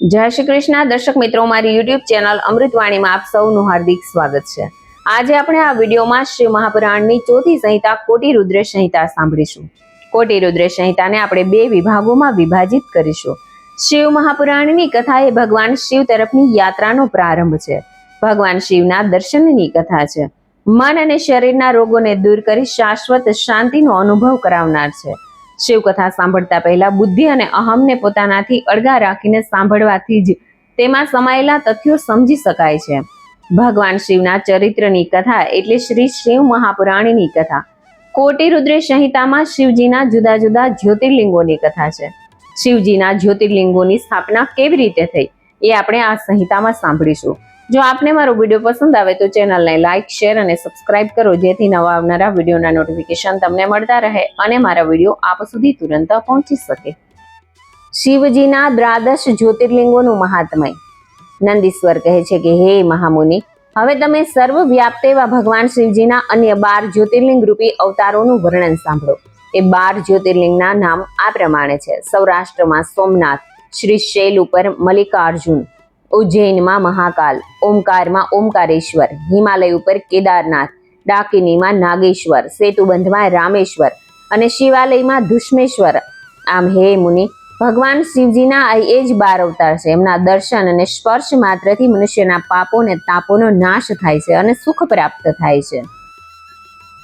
જય શ્રી કૃષ્ણ. દર્શક મિત્રો, મારી યુટ્યુબ ચેનલ અમૃતવાણીમાં આપ સૌનું હાર્દિક સ્વાગત છે. આજે આપણે આ વિડીયોમાં શિવ મહાપુરાણની ચોથી સંહિતા કોટી રુદ્ર સંહિતા સાંભળીશું. કોટી રુદ્ર સંહિતાને આપણે બે વિભાગોમાં વિભાજિત કરીશું. શિવ મહાપુરાણની કથા એ ભગવાન શિવ તરફની યાત્રાનો પ્રારંભ છે. ભગવાન શિવના દર્શનની કથા છે. મન અને શરીરના રોગોને દૂર કરી શાશ્વત શાંતિનો અનુભવ કરાવનાર છે. શિવકથા સાંભળતા પહેલા બુદ્ધિ અને અહમને પોતાનાથી અળગા રાખીને સાંભળવાથી જ તેમાં સમાયેલા તથ્યો સમજી શકાય છે. ભગવાન શિવના ચરિત્રની કથા એટલે શ્રી શિવ મહાપુરાણની કથા. કોટી રુદ્ર સંહિતામાં શિવજીના જુદા જુદા જ્યોતિર્લિંગોની કથા છે. શિવજીના જ્યોતિર્લિંગોની સ્થાપના કેવી રીતે થઈ એ આપણે આ સંહિતામાં સાંભળીશું. જો આપને મારો વીડિયો પસંદ આવે તો ચેનલને લાઇક શેર અને સબસ્ક્રાઇબ કરો, જેથી નવા આવનારા વિડીયોના નોટિફિકેશન તમને મળતા રહે અને મારા વીડિયો આપ સુધી તુરંત પહોંચી શકે. શિવજીના દ્વાદશ જ્યોતિર્લિંગોનું મહાત્મય. નંદીશ્વર કહે છે કે, હે મહામુનિ, હવે તમે સર્વવ્યાપ્ત એવા ભગવાન શિવજીના અન્ય બાર જ્યોતિર્લિંગ રૂપી અવતારોનું વર્ણન સાંભળો. એ બાર જ્યોતિર્લિંગના નામ આ પ્રમાણે છે. સૌરાષ્ટ્રમાં સોમનાથ, શ્રી શૈલ ઉપર મલ્લિકાર્જુન ઉજ્જૈનમાં મહાકાલ, ઓમકારમાં ઓમકારેશ્વર, હિમાલય ઉપર કેદારનાથ, ડાકિનીમાં નાગેશ્વર, સેતુબંધમાં રામેશ્વર અને શિવાલયમાં ધુષ્મેશ્વર. આમ હે મુનિ, ભગવાન શિવજીના એ જ બાર અવતાર છે. એમના દર્શન અને સ્પર્શ માત્રથી મનુષ્યના પાપો અને તાપોનો નાશ થાય છે અને સુખ પ્રાપ્ત થાય છે.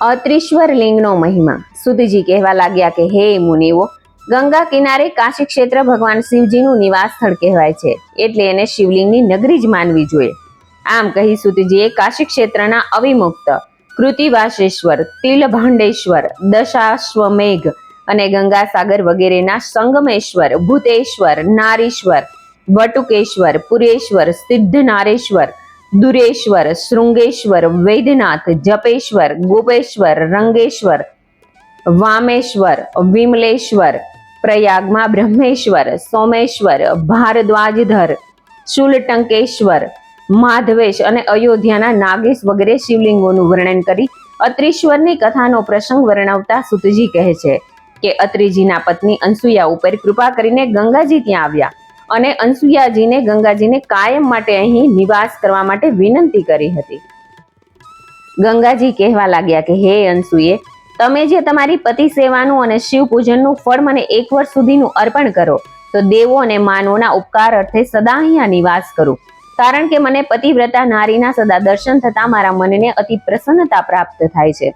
અત્રીશ્વર લિંગનો મહિમા. સુધજી કહેવા લાગ્યા કે, હે મુનિઓ ગંગા કિનારે કાશી ક્ષેત્ર ભગવાન શિવજીનું નિવાસ સ્થળ કહેવાય છે. એટલે એને શિવલિંગની નગરી જ માનવી જોઈએ. આમ કહી સુતજીએ કાશી ક્ષેત્રના અવિમુક્ત કૃતિવાસેશ્વર તિલભાંડેશ્વર, દશાશ્વમેઘ અને ગંગાસાગર વગેરેના સંગમેશ્વર, ભૂતેશ્વર, નારીશ્વર, વટુકેશ્વર, પુરેશ્વર, સિદ્ધનારેશ્વર, દુરેશ્વર, શૃંગેશ્વર, વૈદ્યનાથ, જપેશ્વર, ગોપેશ્વર, રંગેશ્વર, વામેશ્વર, વિમલેશ્વર પ્રયાગમાં બ્રહ્મેશ્વર, સોમેશ્વર, ભારદ્વાજધર શુલટંકેશ્વર માધવેશ અને અયોધ્યાના નાગેશ વગેરે શિવલિંગોનું વર્ણન કરી અત્રીશ્વરની કથાનો પ્રસંગ વર્ણવતા સુતજી કહે છે કે અત્રિજીના પત્ની અનસુયા ઉપર કૃપા કરીને ગંગાજી ત્યાં આવ્યા અને અનસુયાજીને ગંગાજીને કાયમ માટે અહીં નિવાસ કરવા માટે વિનંતી કરી હતી. ગંગાજી કહેવા લાગ્યા કે, હે અનસુએ તમે જે તમારી પતિ સેવાનું અને શિવ પૂજનનું ફળ મને એક વર્ષ સુધીનું અર્પણ કરો, તો દેવો અને માનવોના ઉપકાર અર્થે સદા અહીંયા નિવાસ કરું. કારણ કે મને પતિવ્રતા નારીના સદા દર્શન થતા મારા મનને અતિ પ્રસન્નતા પ્રાપ્ત થાય છે.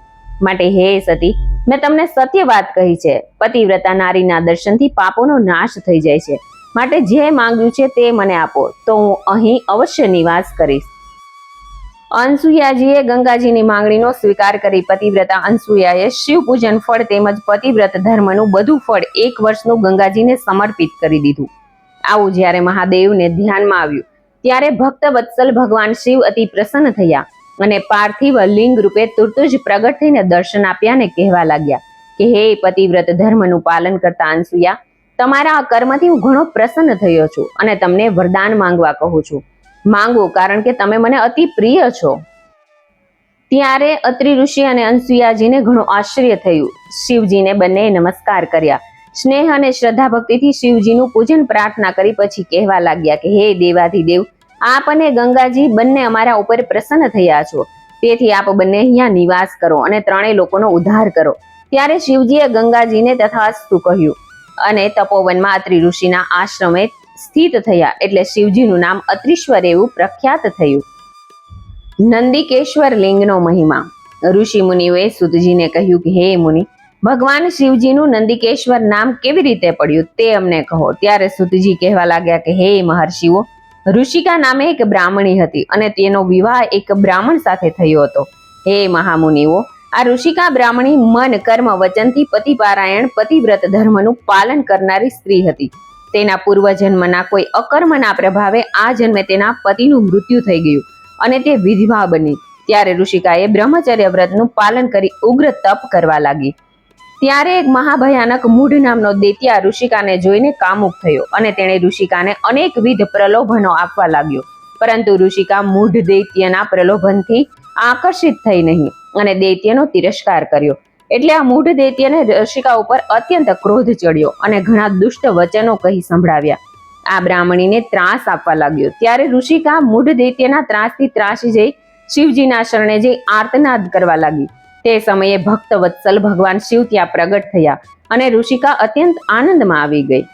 માટે હે સતી, મેં તમને સત્ય વાત કહી છે. પતિવ્રતા નારીના દર્શનથી પાપોનો નાશ થઈ જાય છે. માટે જે માંગ્યું છે તે મને આપો, તો હું અહીં અવશ્ય નિવાસ કરીશ. અનસુયાજીએ ગંગાજીની માંગણીનો સ્વીકાર કરી પતિવ્રતા. અનસુયાએ શિવ પૂજન ફળ તેમજ પતિવ્રત ધર્મનું બધું ફળ એક વર્ષનું ગંગાજીને સમર્પિત કરી દીધું. આવું જ્યારે મહાદેવને ધ્યાનમાં આવ્યું, ત્યારે ભક્ત વત્સલ ભગવાન શિવ અતિ પ્રસન્ન થયા અને પાર્થિવ લિંગ રૂપે તુરત જ પ્રગટ થઈને દર્શન આપ્યા ને કહેવા લાગ્યા કે, હે પતિવ્રત ધર્મનું પાલન કરતા અનસુયા, તમારા કર્મથી હું ઘણો પ્રસન્ન થયો છું અને તમને વરદાન માંગવા કહું છું. માંગો, કારણ કે તમે મને અતિ પ્રિય છો. ત્યારે અત્રિ ઋષિ અને અનસુયાજીને ઘણું આશ્ચર્ય થયું. શિવજીને બંને નમસ્કાર કર્યા. સ્નેહ અને શ્રદ્ધા ભક્તિથી શિવજીનું પૂજન પ્રાર્થના કરી પછી કહેવા લાગ્યા કે, હે દેવાધિદેવ, આપ અને ગંગાજી બંને અમારા ઉપર પ્રસન્ન થયા છો. તેથી આપ બંને અહીંયા નિવાસ કરો અને ત્રણેય લોકોનો ઉદ્ધાર કરો. ત્યારે શિવજીએ ગંગાજીને તથાસ્તુ કહ્યું અને તપોવનમાં અત્રિ ઋષિના આશ્રમે સ્થિત થયા એટલે શિવજીનું નામ અત્રીશ્વર એવું પ્રખ્યાત થયું. નંદિકેશ્વર લિંગનો મહિમા. ઋષિ મુનિઓએ સુતજીને કહ્યું કે, હે મુનિ, ભગવાન શિવજીનું નંદિકેશ્વર નામ કેવી રીતે પડ્યું તે અમને કહો. ત્યારે સુતજી કહેવા લાગ્યા કે, હે મહર્ષિઓ, ઋષિકા નામે એક બ્રાહ્મણી હતી અને તેનો વિવાહ એક બ્રાહ્મણ સાથે થયો હતો. હે મહામુનિઓ, આ ઋષિકા બ્રાહ્મણી મન, કર્મ, વચનથી પતિપારાયણ, પતિવ્રત ધર્મનું પાલન કરનારી સ્ત્રી હતી. તેના પૂર્વજન્મના કોઈ અકર્મના પ્રભાવે આ જન્મે તેના પતિનું મૃત્યુ થઈ ગયું અને તે વિધવા બની. ત્યારે ઋષિકાએ બ્રહ્મચર્ય વ્રતનું પાલન કરી ઉગ્ર તપ કરવા લાગી. ત્યારે એક મહાભયાનક મૂઢ નામનો દેત્યા ઋષિકાને જોઈને કામુક થયો અને તેણે ઋષિકાને અનેકવિધ પ્રલોભનો આપવા લાગ્યો. પરંતુ ઋષિકા મૂઢ દૈત્યના પ્રલોભનથી આકર્ષિત થઈ નહીં અને દૈત્યનો તિરસ્કાર કર્યો. એટલે આ મૂઢ દૈત્યને ઋષિકા ઉપર અત્યંત ક્રોધ ચડ્યો અને ઘણા દુષ્ટ વચનો કહી સંભળાવ્યા. આ બ્રાહ્મણીને ત્રાસ આપવા લાગ્યો. ત્યારે ઋષિકા મૂઢ દૈત્યના ત્રાસથી ત્રાસી જઈ શિવજીના શરણે જઈ આર્તનાદ કરવા લાગી. તે સમયે ભક્ત વત્સલ ભગવાન શિવ ત્યાં પ્રગટ થયા અને ઋષિકા અત્યંત આનંદમાં આવી ગઈ.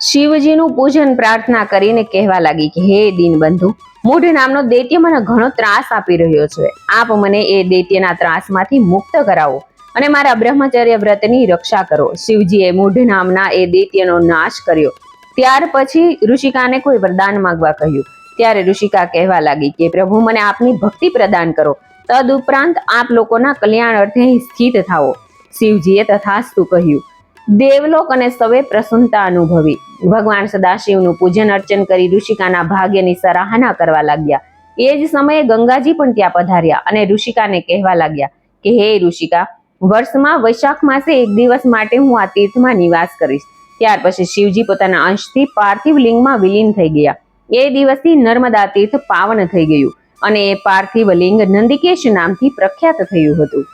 શિવજીનું પૂજન પ્રાર્થના કરીને કહેવા લાગી કે, હે દીનબંધુ, મૂઢ નામનો દૈત્ય મને ઘણો ત્રાસ આપી રહ્યો છે. આપ મને એ દૈત્યના ત્રાસમાંથી મુક્ત કરાવો અને મારા બ્રહ્મચર્ય વ્રતની રક્ષા કરો. શિવજીએ મૂઢ નામના એ દૈત્યનો નાશ કર્યો. ત્યાર પછી ઋષિકાને કોઈ વરદાન માંગવા કહ્યું. ત્યારે ઋષિકા કહેવા લાગી કે, પ્રભુ, મને આપની ભક્તિ પ્રદાન કરો. તદ ઉપરાંત આપ લોકોના કલ્યાણ અર્થે સ્થિત થાઓ. શિવજીએ તથાસ્તુ કહ્યું. દેવલોક અને સવે પ્રસન્નતા અનુભવી. ભગવાન સદાશિવનું પૂજન અર્ચન કરી ઋષિકાના ભાગ્યની સરાહના કરવા લાગ્યા. એ જ સમયે ગંગાજી પણ ત્યાં પધાર્યા અને ઋષિકાને કહેવા લાગ્યા કે, હે ઋષિકા, વર્ષમાં વૈશાખ માસે એક દિવસ માટે હું આ તીર્થમાં નિવાસ કરીશ. ત્યાર પછી શિવજી પોતાના અંશથી પાર્થિવ લિંગમાં વિલીન થઈ ગયા. એ દિવસથી નર્મદા તીર્થ પાવન થઈ ગયું અને એ પાર્થિવ લિંગ નંદિકેશ નામથી પ્રખ્યાત થયું હતું.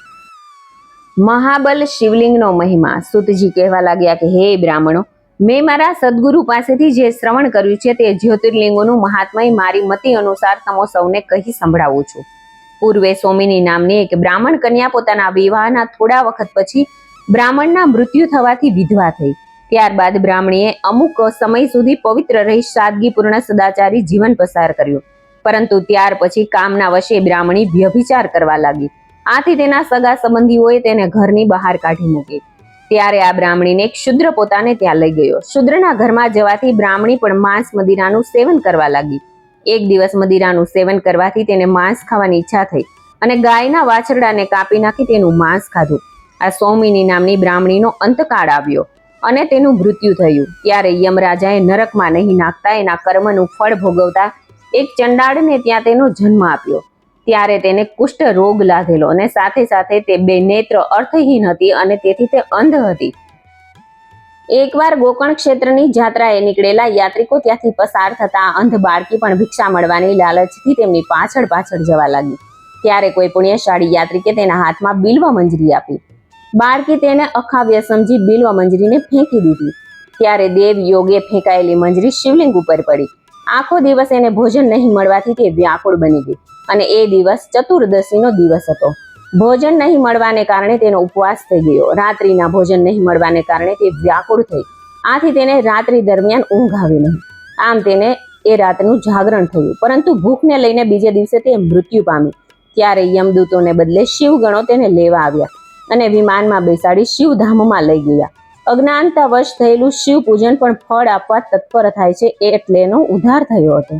મહાબલ શિવલિંગનો મહિમા સુતજી કહેવા લાગ્યા કે, હે બ્રાહ્મણો મેં મારા સદગુરુ પાસેથી જે શ્રવણ કર્યું છે તે જ્યોતિર્લિંગોનું મહાત્મય મારી મતિ અનુસાર તમો સૌને કહી સંભળાવું છું. પૂર્વે સોમિની નામની એક બ્રાહ્મણ કન્યા પોતાના વિવાહના થોડા વખત પછી બ્રાહ્મણના મૃત્યુ થવાથી વિધવા થઈ. ત્યારબાદ બ્રાહ્મણીએ અમુક સમય સુધી પવિત્ર રહી સાદગીપૂર્ણ સદાચારી જીવન પસાર કર્યું. પરંતુ ત્યાર પછી કામના વશે બ્રાહ્મણી વ્યભિચાર કરવા લાગી. આથી તેના સગા સંબંધીઓએ તેને ઘરની બહાર કાઢી મૂકી. ત્યારે આ બ્રાહ્મણીને એક શુદ્ર પોતાને ત્યાં લઈ ગયો. શુદ્રના ઘરમાં જવાથી બ્રાહ્મણી પણ માંસ મદિરાનું સેવન કરવા લાગી. એક દિવસ મદિરાનું સેવન કરવાથી તેને માંસ ખાવાની ઈચ્છા થઈ અને ગાયના વાછરડાને કાપી નાખી તેનું માંસ ખાધું. આ સૌમિની નામની બ્રાહ્મણીનો અંતકાળ આવ્યો અને તેનું મૃત્યુ થયું. ત્યારે યમરાજાએ નરકમાં નહીં નાખતા એના કર્મનું ફળ ભોગવતા એક ચંડાળને ત્યાં તેનો જન્મ આપ્યો. ત્યારે તેને કુષ્ઠ રોગ લાધેલો અને સાથે સાથે તે બે નેત્ર અર્થહીન હતી અને તેથી તે અંધ હતી. એકવાર ગોકર્ણ ક્ષેત્રની જાત્રાએ નીકળેલા યાત્રિકો ત્યાંથી પસાર થતા અંધ બાળકી પણ ભિક્ષા મળવાની લાલચથી તેમની પાછળ પાછળ જવા લાગી. ત્યારે કોઈ પુણ્યશાળી યાત્રિકે તેના હાથમાં બિલ્વ મંજરી આપી. બાળકી તેને અખાવ્ય સમજી બિલ્વ મંજરીને ફેંકી દીધી. ત્યારે દેવ યોગે ફેંકાયેલી મંજરી શિવલિંગ ઉપર પડી. આખો દિવસ એને ભોજન નહીં મળવાથી તે વ્યાકુળ બની ગઈ. અને એ દિવસ ચતુર્દશીનો દિવસ હતો. ભોજન નહીં મળવાને કારણે તેનો ઉપવાસ થઈ ગયો. રાત્રિના ભોજન નહીં મળવાને કારણે તે વ્યાકુળ થઈ. આથી તેને રાત્રિ દરમિયાન ઊંઘ આવી નહીં. આમ તેને એ રાતનું જાગરણ થયું. પરંતુ ભૂખને લઈને બીજે દિવસે તે મૃત્યુ પામી. ત્યારે યમદૂતોને બદલે શિવગણો તેને લેવા આવ્યા અને વિમાનમાં બેસાડી શિવધામમાં લઈ ગયા. અજ્ઞાનતાવશ થયેલું શિવ પૂજન પણ ફળ આપવા તત્પર થાય છે એટલે એનો ઉદ્ધાર થયો હતો.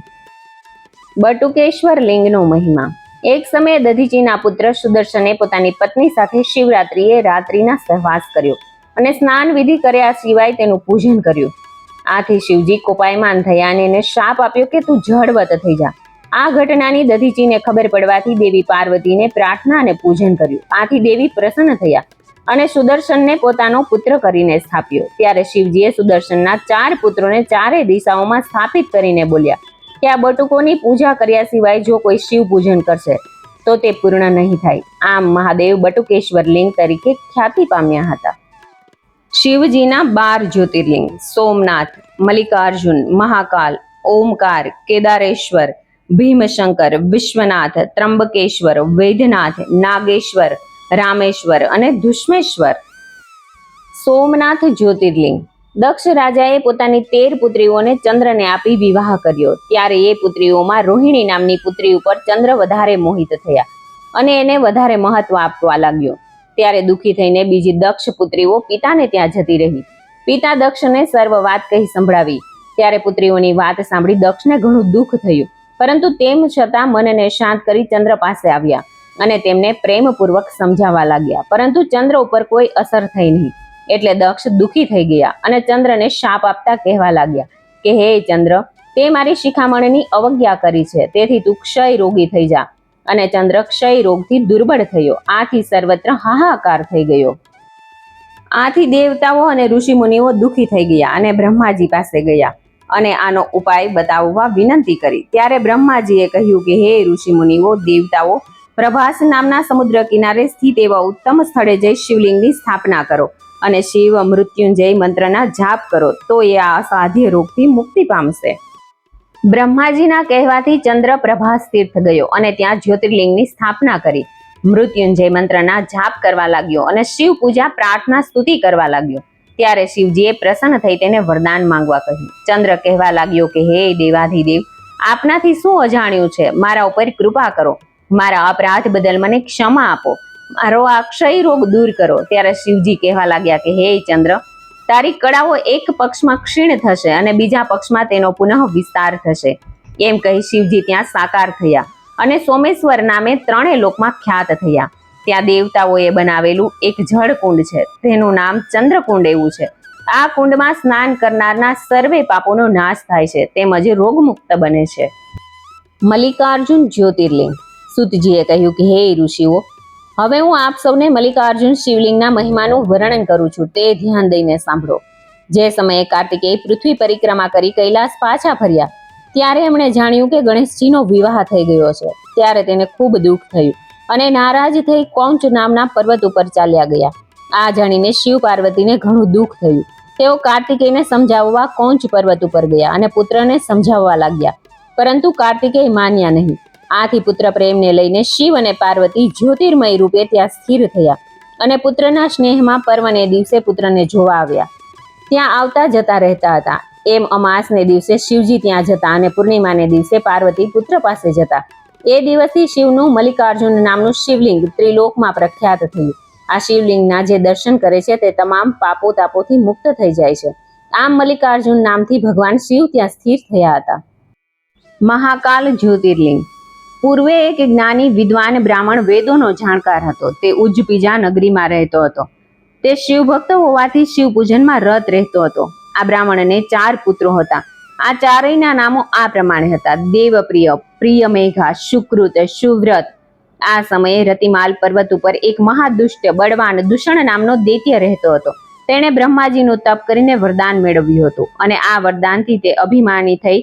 બટુકેશ્વર લિંગનો મહિમા. એક સમયે દધીચીના પુત્ર સુદર્શને પોતાની પત્ની સાથે શિવરાત્રિએ રાત્રિના સહવાસ કર્યો અને સ્નાન વિધિ કર્યા સિવાય તેનું પૂજન કર્યું. આથી શિવજી કોપાયમાન થયા અને શાપ આપ્યો કે તું જળવત થઈ જા. આ ઘટનાની દધીચીને ખબર પડવાથી દેવી પાર્વતીને પ્રાર્થના અને પૂજન કર્યું. આથી દેવી પ્રસન્ન થયા અને સુદર્શનને પોતાનો પુત્ર કરીને સ્થાપ્યો. ત્યારે શિવજીએ સુદર્શનના ચાર પુત્રોને ચારે દિશાઓમાં સ્થાપિત કરીને બોલ્યા કે આ બટુકોની પૂજા કર્યા સિવાય જો કોઈ શિવ પૂજન કરશે, તો તે પૂર્ણ નહીં થાય. આમ મહાદેવ બટુકેશ્વર લિંગ તરીકે ખ્યાતિ પામ્યા હતા. શિવજીના બાર જ્યોતિર્લિંગ, સોમનાથ, મલ્લિકાર્જુન, મહાકાલ, ઓમકાર, કેદારેશ્વર, ભીમશંકર, વિશ્વનાથ ત્રંબકેશ્વર વૈદ્યનાથ, નાગેશ્વર, રામેશ્વર અને ધુષ્મેશ્વર. સોમનાથ જ્યોતિર્લિંગ દક્ષ રાજાએ પોતાની તેર પુત્રીઓને ચંદ્રને આપી વિવાહ કર્યો. ત્યારે એ પુત્રીઓમાં રોહિણી નામની પુત્રી ઉપર ચંદ્ર વધારે મોહિત થયા અને એને વધારે મહત્વ આપવા લાગ્યો. ત્યારે દુઃખી થઈને બીજી દક્ષ પુત્રીઓ પિતાને ત્યાં જતી રહી. પિતા દક્ષને સર્વ વાત કહી સંભળાવી. ત્યારે પુત્રીઓની વાત સાંભળી દક્ષને ઘણું દુઃખ થયું. પરંતુ તેમ છતાં મનને શાંત કરી ચંદ્ર પાસે આવ્યા અને તેમને પ્રેમપૂર્વક સમજાવવા લાગ્યા. પરંતુ ચંદ્ર ઉપર કોઈ અસર થઈ નહીં. એટલે દક્ષ દુઃખી થઈ ગયા અને ચંદ્રને શાપ આપતા કહેવા લાગ્યા કે, હે ચંદ્ર, તે મારી શિખામણની અવજ્ઞા કરી છે. તેથી તું ક્ષય રોગી થઈ જા. અને ચંદ્ર ક્ષય રોગથી દુર્બળ થયો. આથી સર્વત્ર હાહાકાર થઈ ગયો. આથી દેવતાઓ અને ઋષિમુનિઓ દુઃખી થઈ ગયા અને બ્રહ્માજી પાસે ગયા અને આનો ઉપાય બતાવવા વિનંતી કરી. ત્યારે બ્રહ્માજીએ કહ્યું કે, હે ઋષિમુનિઓ, દેવતાઓ, પ્રભાસ નામના સમુદ્ર કિનારે સ્થિત એવા ઉત્તમ સ્થળે જઈ શિવલિંગની સ્થાપના કરો. અને શિવ મૃત્યુંજય મંત્રના જાપ કરો, તો એ આ સાધ્ય રોગથી મુક્તિ પામશે. બ્રહ્માજીના કહેવાથી ચંદ્ર પ્રભાસ તીર્થ ગયો અને ત્યાં જ્યોતિર્લિંગની સ્થાપના કરી. મૃત્યુંજય મંત્રના જાપ કરવા લાગ્યો અને શિવ પૂજા પ્રાર્થના સ્તુતિ કરવા લાગ્યો. ત્યારે શિવજીએ પ્રસન્ન થઈ તેને વરદાન માંગવા કહ્યું. ચંદ્ર કહેવા લાગ્યો કે, હે દેવાધિદેવ, આપનાથી શું અજાણ્યું છે? મારા ઉપર કૃપા કરો. મારા અપરાધ બદલ મને ક્ષમા આપો. મારો આ ક્ષય રોગ દૂર કરો. ત્યારે શિવજી કહેવા લાગ્યા કે, હે ચંદ્ર, તારી કળાઓ એક પક્ષમાં ક્ષીણ થશે અને બીજા પક્ષમાં તેનો પુનઃ વિસ્તાર થશે. એમ કહી શિવજી ત્યાં સાકાર થયા અને સોમેશ્વર નામે ત્રણેય લોકમાં ખ્યાત થયા. ત્યાં દેવતાઓએ બનાવેલું એક જળ કુંડ છે. તેનું નામ ચંદ્રકુંડ એવું છે. આ કુંડમાં સ્નાન કરનારના સર્વે પાપોનો નાશ થાય છે, તેમજ રોગમુક્ત બને છે. મલ્લિકાર્જુન જ્યોતિર્લિંગ, સુતજીએ કહ્યું કે, હે ઋષિઓ હવે હું આપ સૌને મલ્લિકાર્જુન શિવલિંગના મહિમાનું વર્ણન કરું છું, તે ધ્યાન દઈને સાંભળો. જે સમયે કાર્તિકેય પૃથ્વી પરિક્રમા કરી કૈલાસ પાછા ફર્યા, ત્યારે એમણે જાણ્યું કે ગણેશજીનો વિવાહ થઈ ગયો છે, ત્યારે તેને ખૂબ દુઃખ થયું અને નારાજ થઈ કૌંચ નામના પર્વત ઉપર ચાલ્યા ગયા. આ જાણીને શિવ પાર્વતીને ઘણું દુઃખ થયું. તેઓ કાર્તિકેયને સમજાવવા કૌંચ પર્વત ઉપર ગયા અને પુત્રને સમજાવવા લાગ્યા. પરંતુ કાર્તિકેય માન્યા નહીં. આથી પુત્ર પ્રેમને લઈને શિવ અને પાર્વતી જ્યોતિર્મય રૂપે ત્યાં સ્થિર થયા અને પુત્રના સ્નેહમાં પર્વને દિવસે પુત્રને જોવા આવ્યા. ત્યાં આવતા જતા રહેતા હતા. એમ અમાસને દિવસે શિવજી ત્યાં જતા અને પૂર્ણિમાને દિવસે પાર્વતી પુત્ર પાસે જતા. એ દિવસથી શિવનું મલ્લિકાર્જુન નામનું શિવલિંગ ત્રિલોકમાં પ્રખ્યાત થયું. આ શિવલિંગના જે દર્શન કરે છે તે તમામ પાપો તાપોથી મુક્ત થઈ જાય છે. આમ મલ્લિકાર્જુન નામથી ભગવાન શિવ ત્યાં સ્થિર થયા હતા. મહાકાલ જ્યોતિર્લિંગ. પૂર્વે એક જ્ઞાની વિદ્વાન બ્રાહ્મણ વેદોનો જાણકાર હતો. તે ઉજ્જપીજા નગરીમાં રહેતો હતો. તે શિવભક્ત હોવાથી શિવ પૂજનમાં રત રહેતો હતો. આ બ્રાહ્મણને ચાર પુત્રો હતા. આ ચારેયના નામો આ પ્રમાણે હતા. દેવપ્રિય પ્રિય મેઘા સુકૃત સુવ્રત આ સમયે રતિમાલ પર્વત ઉપર એક મહાદુષ્ટ, બળવાન, દૂષણ નામનો દૈત્ય રહેતો હતો. તેણે બ્રહ્માજીનું તપ કરીને વરદાન મેળવ્યું હતું અને આ વરદાનથી તે અભિમાની થઈ.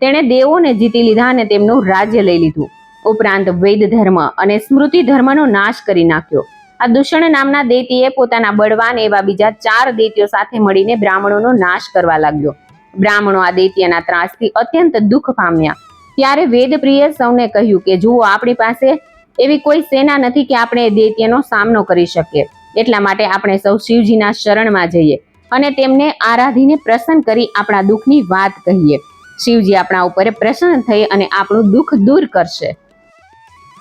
તેણે દેવોને જીતી લીધા અને તેમનું રાજ્ય લઈ લીધું. ઉપરાંત વેદ ધર્મ અને સ્મૃતિ ધર્મનો નાશ કરી નાખ્યો. આ દૂષણ નામના દૈત્યએ પોતાના બળવાન એવા બીજા ચાર દૈત્યો સાથે મળીને બ્રાહ્મણોનો નાશ કરવા લાગ્યો. બ્રાહ્મણો આ દૈત્યના ત્રાસથી અત્યંત દુઃખ પામ્યા. ત્યારે વેદપ્રિયે સૌને કહ્યું કે, જુઓ, આપણી પાસે એવી કોઈ સેના નથી કે આપણે દૈત્યનો સામનો કરી શકીએ. એટલા માટે આપણે સૌ શિવજીના શરણમાં જઈએ અને તેમને આરાધીને પ્રસન્ન કરી આપણા દુઃખની વાત કહીએ. શિવજી આપણા ઉપર પ્રસન્ન થઈ અને આપણું દુઃખ દૂર કરશે.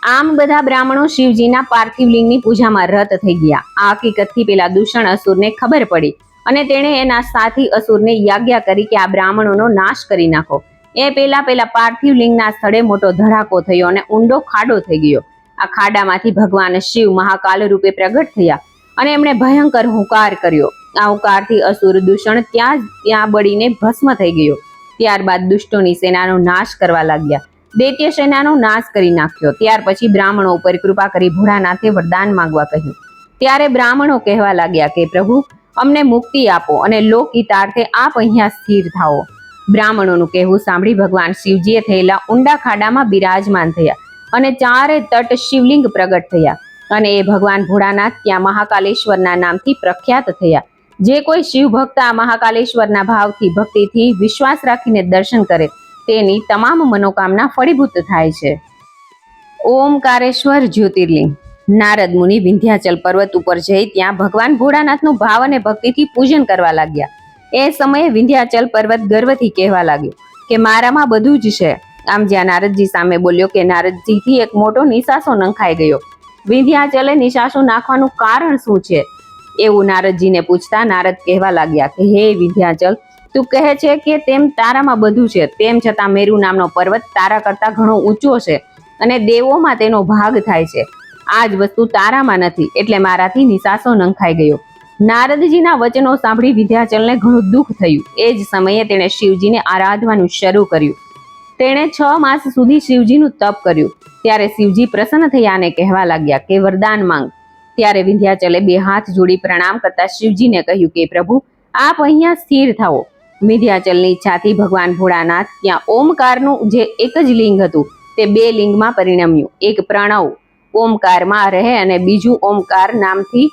આમ બધા બ્રાહ્મણો શિવજીના પાર્થિવ લિંગની પૂજામાં રત થઈ ગયા. આ હકીકતથી પેલા દૂષણ અસુરને ખબર પડી અને તેણે એના સાથી અસુરને યાજ્ઞા કરી કે આ બ્રાહ્મણોનો નાશ કરી નાખો. એ પેલા પેલા પાર્થિવ લિંગના સ્થળે મોટો ધડાકો થયો અને ઊંડો ખાડો થઈ ગયો. આ ખાડામાંથી ભગવાન શિવ મહાકાલ રૂપે પ્રગટ થયા અને એમણે ભયંકર હુંકાર કર્યો. આ હુંકારથી અસુર દૂષણ ત્યાં ત્યાં બળીને ભસ્મ થઈ ગયો. ત્યારબાદ દુષ્ટોની સેનાનો નાશ કરવા લાગ્યા. દૈત્ય સેનાનો નાશ કરી નાખ્યો. ત્યાર પછી બ્રાહ્મણો ઉપર કૃપા કરી ભોળાનાથે વરદાન માંગવા કહ્યું. ત્યારે બ્રાહ્મણો કહેવા લાગ્યા કે પ્રભુ, અમને મુક્તિ આપો અને લોકહિતાર્થે આપ અહીંયા સ્થિર થાઓ. બ્રાહ્મણોનું કહેવું સાંભળી ભગવાન શિવજીએ થયેલા ઊંડા ખાડામાં બિરાજમાન થયા અને ચારે તટ શિવલિંગ પ્રગટ થયા અને એ ભગવાન ભોળાનાથ ત્યાં મહાકાલેશ્વરના નામથી પ્રખ્યાત થયા. જે કોઈ શિવ ભક્ત આ મહાકાલેશ્વરના ભાવથી, ભક્તિથી વિશ્વાસ રાખીને દર્શન કરે તેની તમામ મનોકામના ફળીભૂત થાય છે. ઓમકારેશ્વર જ્યોતિર્લિંગ. નારદ મુનિ વિંધ્યાચલ પર્વત ઉપર જઈ ત્યાં ભગવાન ભોળાનાથનું ભાવ અને ભક્તિથી પૂજન કરવા લાગ્યા. એ સમયે વિંધ્યાચલ પર્વત ગર્વથી કહેવા લાગ્યો કે મારામાં બધું જ છે. આમ જ્યાં નારદજી સામે બોલ્યો કે નારદજીથી એક મોટો નિશાસો નંખાઈ ગયો. વિંધ્યાચલે નિશાસો નાખવાનું કારણ શું છે? એવું નારદજીને પૂછતા નારદ કહેવા લાગ્યા કે, હે વિંધ્યાચલ તું કહે છે કે તેમ તારામાં બધું છે, તેમ છતાં મેરુ નામનો પર્વત તારા કરતાં ઘણો ઊંચો છે અને દેવોમાં તેનો ભાગ થાય છે. આ જ વસ્તુ તારામાં નથી, એટલે મારાથી નિશાસો નંખાઈ ગયો. નારદજીના વચનો સાંભળી વિદ્યાચલને ઘણું દુઃખ થયું. એ જ સમયે તેણે શિવજીને આરાધવાનું શરૂ કર્યું. તેણે છ માસ સુધી શિવજીનું તપ કર્યું. ત્યારે શિવજી પ્રસન્ન થયા અને કહેવા લાગ્યા કે, વરદાન માંગ. ત્યારે વિંધ્યાચલે બે હાથ જોડી પ્રણામ કરતા શિવજીને કહ્યું કે, પ્રભુ, આપ અહીંયા સ્થિર થાઓ. વિંધ્યાચલની છાતી ભગવાન ભોળાનાથ. ત્યાં ઓમકારનું જે એક જ લિંગ હતું, તે બે લિંગમાં પરિણમ્યું. એક પ્રણવ ઓમકારમાં રહે અને બીજું ઓમકાર નામથી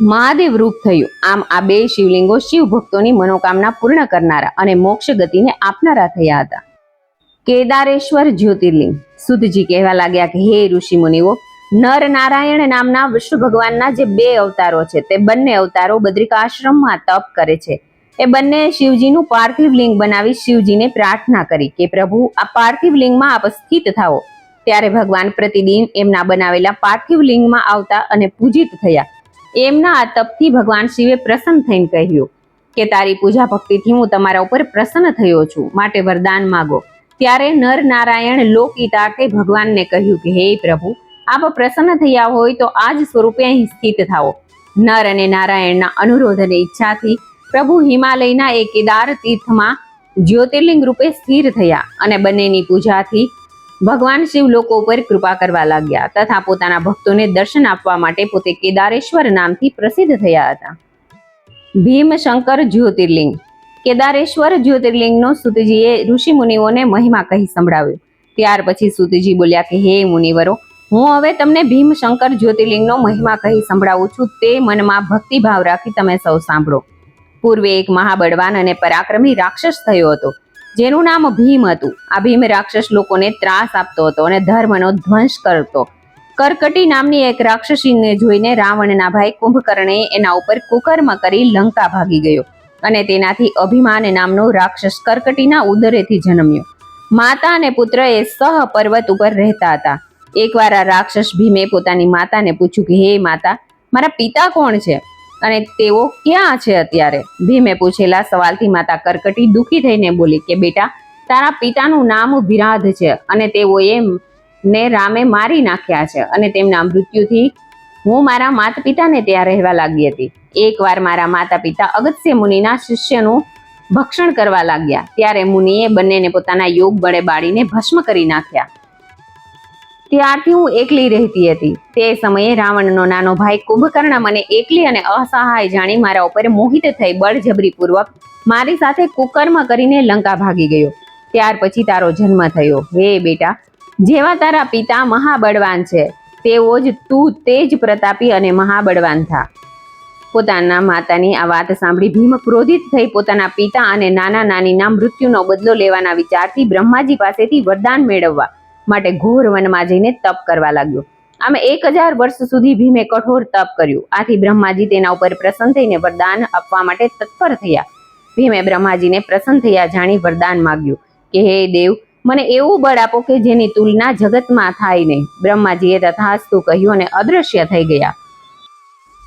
મહાદેવ રૂપ થયું. આમ આ બે શિવલિંગો શિવ ભક્તોની મનોકામના પૂર્ણ કરનારા અને મોક્ષ ગતિને આપનારા થયા હતા. કેદારેશ્વર જ્યોતિર્લિંગ. સુધજી કહેવા લાગ્યા કે, હે ઋષિ મુનિઓ, નર નારાયણ નામના વિષ્ણુ ભગવાનના જે બે અવતારો છે, તે બંને અવતારો બદ્રિકાશ્રમમાં તપ કરે છે. એ બંને શિવજીનું પાર્થિવ લિંગ બનાવી શિવજીને પ્રાર્થના કરી કે પ્રભુ, આ પાર્થિવ લિંગમાં આપ સ્થિત થાઓ. ત્યારે ભગવાન પ્રતિદિન એમના બનાવેલા પાર્થિવ લિંગમાં આવતા અને પૂજિત થયા. એમના આ તપથી ભગવાન શિવે પ્રસન્ન થઈને કહ્યું કે, તારી પૂજા ભક્તિથી હું તમારા ઉપર પ્રસન્ન થયો છું. માટે વરદાન માગો. ત્યારે નર નારાયણ લોકહિતાર્થે ભગવાનને કહ્યું કે, હે પ્રભુ, આપ પ્રસન્ન થયા હોય તો આ જ સ્વરૂપે અહીં સ્થિત થાઓ. નર અને નારાયણના અનુરોધ અને ઈચ્છાથી પ્રભુ હિમાલયના એ કેદાર તીર્થમાં જ્યોતિર્લિંગ રૂપે સ્થિર થયા અને બંનેની પૂજાથી ભગવાન શિવ લોકો ઉપર કૃપા કરવા લાગ્યા તથા પોતાના ભક્તોને દર્શન આપવા માટે પોતે કેદારેશ્વર નામથી પ્રસિદ્ધ થયા હતા. ભીમશંકર જ્યોતિર્લિંગ. કેદારેશ્વર જ્યોતિર્લિંગનો સુતજીએ ઋષિ મુનિઓને મહિમા કહી સંભળાવ્યો. ત્યાર પછી સુતજી બોલ્યા કે, હે મુનિવરો, હું હવે તમને ભીમશંકર જ્યોતિર્લિંગનો મહિમા કહી સંભળાવું છું. તે મનમાં ભક્તિભાવ રાખી તમે સૌ સાંભળો. પૂર્વે એક મહાબળવાન અને પરાક્રમી રાક્ષસ થયો હતો. જેનું નામ ભીમ હતું. આ ભીમ રાક્ષસ લોકોને ત્રાસ આપતો હતો અને ધર્મનો ધ્વંસ કરતો. કરકટી નામની એક રાક્ષસીને જોઈને રાવણના ભાઈ કુંભકર્ણે એના ઉપર કુકર્મ કરી લંકા ભાગી ગયો અને તેનાથી અભિમાન નામનો રાક્ષસ કરકટીના ઉદરેથી જન્મ્યો. માતા અને પુત્ર એ સહ પર્વત ઉપર રહેતા હતા. એકવાર આ રાક્ષસ ભીમે પોતાની માતાને પૂછ્યું કે, હે માતા, મારા પિતા કોણ છે? અને તેઓ ક્યાં છે અત્યારે? ભીમે પૂછેલા સવાલથી માતા કરકટી દુઃખી થઈને બોલી કે, બેટા, તારા પિતાનું નામ વિરાધ છે અને તેઓએ ને રામે મારી નાખ્યા છે અને તેમના મૃત્યુથી હું મારા માતા પિતાને ત્યાં રહેવા લાગી હતી. એકવાર મારા માતા પિતા અગત્ય મુનિના શિષ્યનું ભક્ષણ કરવા લાગ્યા. ત્યારે મુનિએ બંનેને પોતાના યોગ બળે બાળીને ભસ્મ કરી નાખ્યા. ત્યારથી હું એકલી રહેતી હતી. તે સમયે રાવણનો નાનો ભાઈ કુંભકર્ણ મને એકલી અને અસહાય જાણી મારા ઉપર મોહિત થઈ બળજબરીપૂર્વક મારી સાથે કુકર્મ કરીને લંકા ભાગી ગયો. ત્યાર પછી તારો જન્મ થયો. હે બેટા, જેવા તારા પિતા મહાબળવાન છે તેવો જ તું તેજ પ્રતાપી અને મહાબળવાન થા. પોતાના માતાની આ વાત સાંભળી ભીમ ક્રોધિત થઈ પોતાના પિતા અને નાના નાનીના મૃત્યુનો બદલો લેવાના વિચારથી બ્રહ્માજી પાસેથી વરદાન મેળવવા માટે ઘોર વનમાં જઈને તપ કરવા લાગ્યો. આમ એક હજાર વર્ષ સુધી ભીમે કઠોર તપ કર્યું. આથી બ્રહ્માજી તેના ઉપર પ્રસન્ન થઈને વરદાન આપવા માટે તત્પર થયા. ભીમે બ્રહ્માજીને પ્રસન્ન થયા જાણી વરદાન માગ્યું કે, હે દેવ, મને એવું બળ આપો કે જેની તુલના જગતમાં થાય નહીં. બ્રહ્માજીએ તથાસ્તુ કહ્યું અને અદૃશ્ય થઈ ગયા.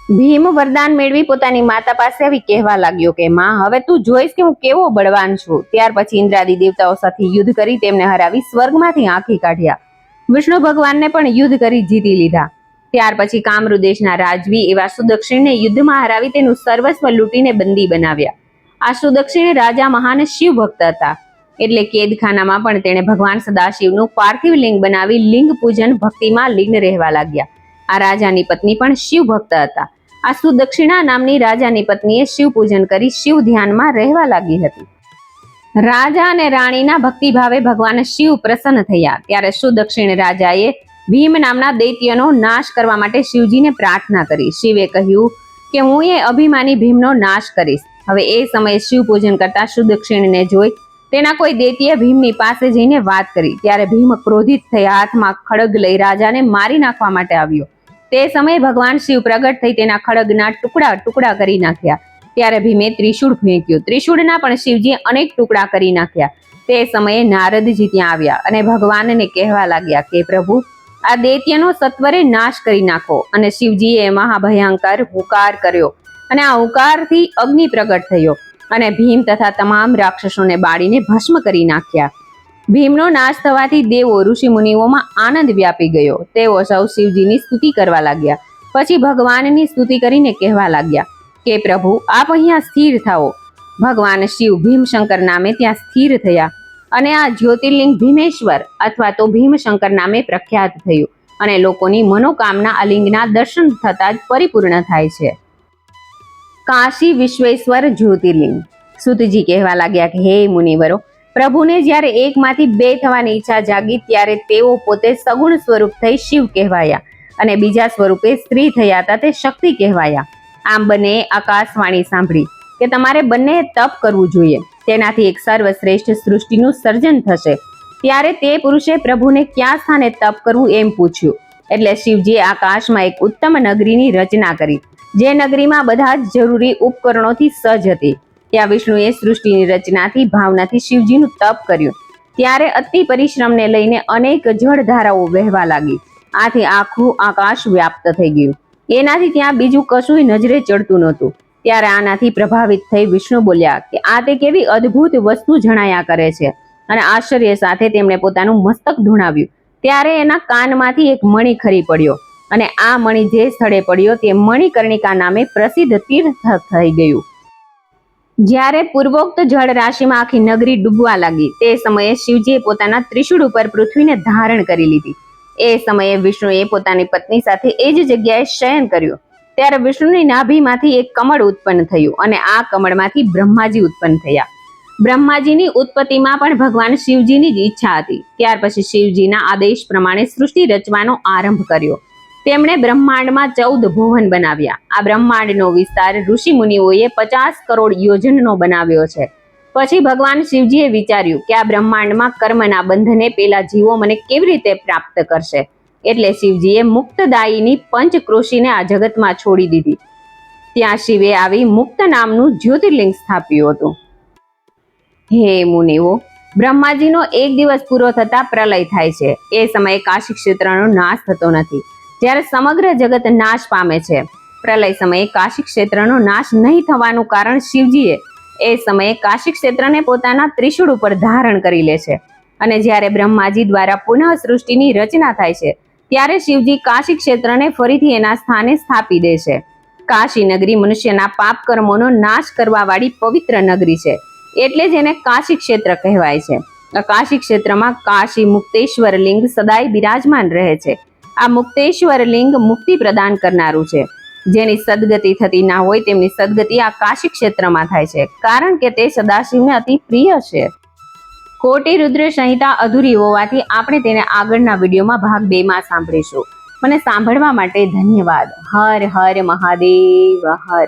ભીમ વરદાન મેળવી પોતાની માતા પાસે આવી કહેવા લાગ્યો કે, માં, હવે તું જોઈશ કે હું કેવો બળવાન છું. ત્યાર પછી ઇન્દ્રાદી દેવતાઓ સાથે યુદ્ધ કરી તેમને હરાવી સ્વર્ગમાંથી આંખી કાઢ્યા. વિષ્ણુ ભગવાનને પણ યુદ્ધ કરી જીતી લીધા. ત્યાર પછી કામરુ દેશના રાજવી એવા સુદક્ષિણને યુદ્ધમાં હરાવી તેનું સર્વસ્વ લૂંટીને બંદી બનાવ્યા. આ સુદક્ષિણ રાજા મહાન શિવ ભક્ત હતા. એટલે કેદખાનામાં પણ તેણે ભગવાન સદાશિવનું પાર્થિવ લિંગ બનાવી લિંગ પૂજન ભક્તિમાં લીન રહેવા લાગ્યા. આ રાજાની પત્ની પણ શિવ ભક્ત હતા. આ સુદક્ષિણા નામની રાજાની પત્નીએ શિવ પૂજન કરી શિવ ધ્યાનમાં રહેવા લાગી હતી. રાજા અને રાણીના ભક્તિભાવે ભગવાન શિવ પ્રસન્ન થયા. ત્યારે સુદક્ષિણ રાજાએ ભીમ નામના દૈત્યનો નાશ કરવા માટે શિવજીને પ્રાર્થના કરી. શિવે કહ્યું કે હું એ અભિમાની ભીમનો નાશ કરીશ. હવે એ સમયે શિવ પૂજન કરતા સુદક્ષિણને જોઈ તેના કોઈ દૈત્ય ભીમની પાસે જઈને વાત કરી. ત્યારે ભીમ ક્રોધિત થઈ હાથમાં ખડગ લઈ રાજાને મારી નાખવા માટે આવ્યો. તે સમયે ભગવાન શિવ પ્રગટ થઈ તેના ખડગના ટુકડા ટુકડા કરી નાખ્યા. ત્યારે ભીમે ત્રિશૂળ ફેંક્યું. ત્રિશૂળના પણ શિવજીએ અનેક ટુકડા કરી નાખ્યા. તે સમયે નારદજી ત્યાં આવ્યા અને ભગવાનને કહેવા લાગ્યા કે, પ્રભુ, આ દૈત્યનો સત્વરે નાશ કરી નાખો. અને શિવજીએ મહાભયંકર હુકાર કર્યો અને આ હુકારથી અગ્નિ પ્રગટ થયો અને ભીમ તથા તમામ રાક્ષસોને બાળીને ભસ્મ કરી નાખ્યા. ભીમનો નાશ થવાથી દેવો ઋષિ મુનિઓમાં આનંદ વ્યાપી ગયો. તેઓ સૌ શિવજીની સ્તુતિ કરવા લાગ્યા. પછી ભગવાનની સ્તુતિ કરીને કહેવા લાગ્યા કે પ્રભુ, આપ અહીંયા સ્થિર થાઓ. ભગવાન શિવ ભીમશંકર નામે ત્યાં સ્થિર થયા અને આ જ્યોતિર્લિંગ ભીમેશ્વર અથવા તો ભીમશંકર નામે પ્રખ્યાત થયું અને લોકોની મનોકામના આ લિંગના દર્શન થતા જ પરિપૂર્ણ થાય છે. કાશી વિશ્વેશ્વર જ્યોતિર્લિંગ. સુતજી કહેવા લાગ્યા કે, હે મુનિવરો પ્રભુને જ્યારે એકમાંથી બે થવાની ઈચ્છા જાગી, ત્યારે તેઓ પોતે સગુણ સ્વરૂપ થઈ શિવ કહેવાયા અને બીજા સ્વરૂપે સ્ત્રી થયા હતા તે શક્તિ કહેવાયા. આમ બંને આકાશવાણી સાંભળી કે તમારે બંને તપ કરવું જોઈએ. તેનાથી એક સર્વશ્રેષ્ઠ સૃષ્ટિનું સર્જન થશે. ત્યારે તે પુરુષે પ્રભુને ક્યાં સ્થાને તપ કરવું એમ પૂછ્યું. એટલે શિવજીએ આકાશમાં એક ઉત્તમ નગરીની રચના કરી, જે નગરીમાં બધા જ જરૂરી ઉપકરણોથી સજ્જ હતી. ત્યાં વિષ્ણુએ સૃષ્ટિની રચનાથી, ભાવનાથી શિવજીનું તપ કર્યું. ત્યારે અતિ પરિશ્રમને લઈને અનેક જળધારાઓ વહેવા લાગી. આથી આખું આકાશ વ્યાપ્ત થઈ ગયું. એનાથી ત્યાં બીજું કશું નજરે ચડતું નહોતું. ત્યારે આનાથી પ્રભાવિત થઈ વિષ્ણુ બોલ્યા કે, આ તે કેવી અદ્ભુત વસ્તુ જણાયા કરે છે. અને આશ્ચર્ય સાથે તેમણે પોતાનું મસ્તક ધૂણાવ્યું. ત્યારે એના કાનમાંથી એક મણિ ખરી પડ્યો. અને આ મણિ જે સ્થળે પડ્યો તે મણિકર્ણિકા નામે પ્રસિદ્ધ તીર્થ થઈ ગયું. જ્યારે પૂર્વોક્ત જળ રાશિમાં આખી નગરી ડૂબવા લાગી, તે સમયે શિવજીએ પોતાના ત્રિશુળ ઉપર પૃથ્વીને ધારણ કરી લીધી. એ સમયે વિષ્ણુએ પોતાની પત્ની સાથે એ જ જગ્યાએ શયન કર્યું. ત્યારે વિષ્ણુની નાભીમાંથી એક કમળ ઉત્પન્ન થયું અને આ કમળમાંથી બ્રહ્માજી ઉત્પન્ન થયા. બ્રહ્માજીની ઉત્પત્તિમાં પણ ભગવાન શિવજીની જ ઈચ્છા હતી. ત્યાર પછી શિવજીના આદેશ પ્રમાણે સૃષ્ટિ રચવાનો આરંભ કર્યો. તેમણે બ્રહ્માંડમાં ચૌદ ભુવન બનાવ્યા. આ બ્રહ્માંડનો વિસ્તાર ઋષિ મુનિઓએ પચાસ કરોડ યોજનનો બનાવ્યો છે. પછી ભગવાન શિવજીએ વિચાર્યું કે આ બ્રહ્માંડમાં કર્મના બંધને પેલા જીવો મને કેવી રીતે પ્રાપ્ત કરશે? એટલે શિવજીએ મુક્તદાયીની પંચકૃષિને આ જગતમાં છોડી દીધી. ત્યાં શિવે આવી મુક્ત નામનું જ્યોતિર્લિંગ સ્થાપ્યું હતું. હે મુનિઓ, બ્રહ્માજીનો એક દિવસ પૂરો થતા પ્રલય થાય છે. એ સમયે કાશી ક્ષેત્રનો નાશ થતો નથી. જ્યારે સમગ્ર જગત નાશ પામે છે. પ્રલય સમયે કાશી ક્ષેત્રનો નાશ નહીં થવાનું કારણ શિવજીએ એ સમયે કાશી ક્ષેત્રને પોતાના ત્રિશુળ ઉપર ધારણ કરી લે છે. અને જ્યારે બ્રહ્માજી દ્વારા પુનઃ સૃષ્ટિની રચના થાય છે, ત્યારે શિવજી કાશી ક્ષેત્રને ફરીથી એના સ્થાને સ્થાપી દે છે. કાશી નગરી મનુષ્યના પાપ કર્મોનો નાશ કરવા વાળી પવિત્ર નગરી છે, એટલે જ એને કાશી ક્ષેત્ર કહેવાય છે. કાશી ક્ષેત્રમાં કાશી મુક્તેશ્વર લિંગ સદાય બિરાજમાન રહે છે. આ મુક્તેશ્વર લિંગ મુક્તિ પ્રદાન કરનારું છે. જેની સદગતિ થતી ના હોય તેમની સદગતિ આ કાશી ક્ષેત્રમાં થાય છે. કારણ કે તે સદાશિવને અતિ પ્રિય છે. કોટી રુદ્ર સંહિતા અધૂરી હોવાથી આપણે તેને આગળના વિડીયોમાં ભાગ બે માં સાંભળીશું. મને સાંભળવા માટે ધન્યવાદ. હર હર મહાદેવ, હર.